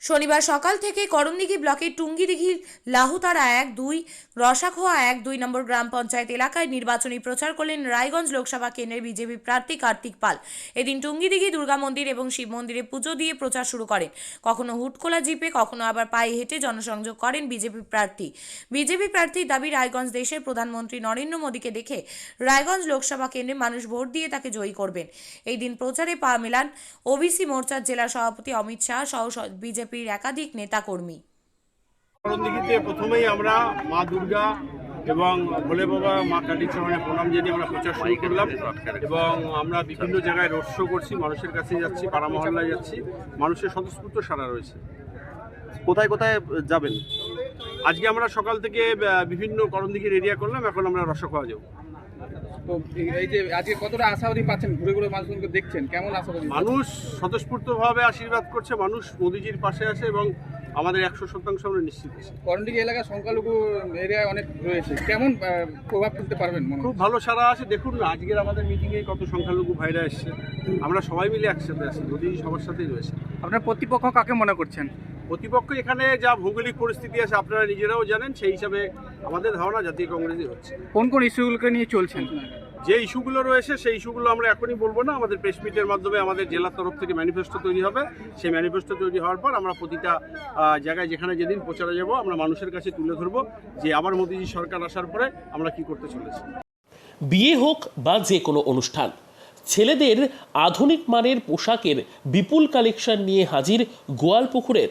শনিবার সকাল থেকে করমদিঘি ব্লকের টুঙ্গিদিঘির লাহুতারা এক দুই, রসাখোয়া এক দুই নম্বর গ্রাম পঞ্চায়েত এলাকায় নির্বাচনী প্রচার করলেন রায়গঞ্জ লোকসভা কেন্দ্রের বিজেপি প্রার্থী কার্তিক পাল। এদিন টুঙ্গিদিঘি, দুর্গা মন্দির এবং শিব মন্দিরে পুজো দিয়ে প্রচার শুরু করেন। কখনো হুটখোলা জিপে, কখনো আবার পায়ে হেঁটে জনসংযোগ করেন বিজেপি প্রার্থী। বিজেপি প্রার্থীর দাবি, রায়গঞ্জ দেশের প্রধানমন্ত্রী নরেন্দ্র মোদীকে দেখে রায়গঞ্জ লোকসভা কেন্দ্রে মানুষ ভোট দিয়ে তাকে জয়ী করবেন। এই দিন প্রচারে পা মেলান ওবিসি মোর্চার জেলা সভাপতি অমিত শাহ সহ স- বিজেপির একাধিক নেতাকর্মী। করণদিঘিতে প্রথমেই আমরা মা দুর্গা এবং ভোলে বাবা, মা কালীর চরণে প্রণাম জানিয়ে আমরা প্রচার শুরু করলাম এবং আমরা বিভিন্ন জায়গায় রোড শো করছি, মানুষের কাছে যাচ্ছি, পাড়া মহল্লায় যাচ্ছি, মানুষের স্বতঃস্ফূর্ত সারা রয়েছে। কোথায় কোথায় যাবেন? আজকে আমরা সকাল থেকে বিভিন্ন করণদিঘির এরিয়া করলাম, এখন আমরা রসখোয়া যাব। তো এই যে আজকে কতটা আশাবাদী পাচ্ছেন ঘুরে ঘুরে মানুষজনকে দেখছেন? কেমন আশাবাদী? মানুষ স্বতঃস্ফূর্তভাবে আশীর্বাদ করছে মানুষ মোদিজির পাশে আছে এবং আমাদের একশো শতাংশ আমরা নিশ্চিত আছি। করণডিগি এলাকা সংখ্যালঘু এরিয়ায় অনেক রয়েছে। কেমন প্রভাব ফেলতে পারবেন মনে খুব ভালো সারা আছে। দেখুন না আজকের আমাদের মিটিংয়ে কত সংখ্যালঘু ভাইরা এসছে। আমরা সবাই মিলে একসাথে আছি মোদিজি সবার সাথেই রয়েছে। আপনার প্রতিপক্ষ কাকে মনে করছেন? প্রতিপক্ষ এখানে যা ভৌগোলিক পরিস্থিতি আছে আপনারা নিজেরাও জানেন সেই হিসাবে আমাদের ধারণা জাতীয় কংগ্রেসই হচ্ছে। কোন কোন ইস্যুগুলোকে নিয়ে চলছেন? যে ইস্যুগুলো রয়েছে সেই ইস্যুগুলো আমরা এখনই বলব না। আমাদের প্রেস মিটের মাধ্যমে আমাদের জেলার তরফ থেকে ম্যানিফেস্টো তৈরি হবে। সেই ম্যানিফেস্টো তৈরি হওয়ার পর আমরা প্রতিটা জায়গায় যেখানে যেদিন প্রচারে যাব আমরা মানুষের কাছে তুলে ধরবো যে আবার মোদিজি সরকার আসার পরে আমরা কি করতে চলেছি। বিয়ে হোক বা যে কোনো অনুষ্ঠান ছেলেদের আধুনিক মানের পোশাকের বিপুল কালেকশন নিয়ে হাজির গোয়ালপুকুরের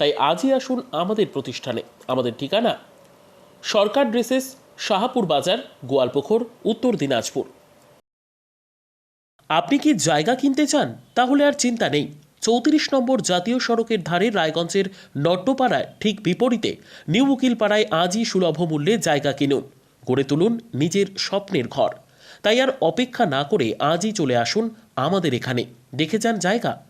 তাই আজই আসুন আমাদের প্রতিষ্ঠানে। আমাদের ঠিকানা সরকার ড্রেসেস, শাহাপুর বাজার গোয়ালপুকুর উত্তর দিনাজপুর। আপনি কি জায়গা কিনতে চান? তাহলে আর চিন্তা নেই। চৌত্রিশ নম্বর জাতীয় সড়কের ধারে রায়গঞ্জের নট্টপাড়ায় ঠিক বিপরীতে নিউ উকিলপাড়ায় আজই সুলভ মূল্যে জায়গা কিনুন। গড়ে তুলুন নিজের স্বপ্নের ঘর। তাই আর অপেক্ষা না করে আজই চলে আসুন আমাদের এখানে। দেখে যান জায়গা।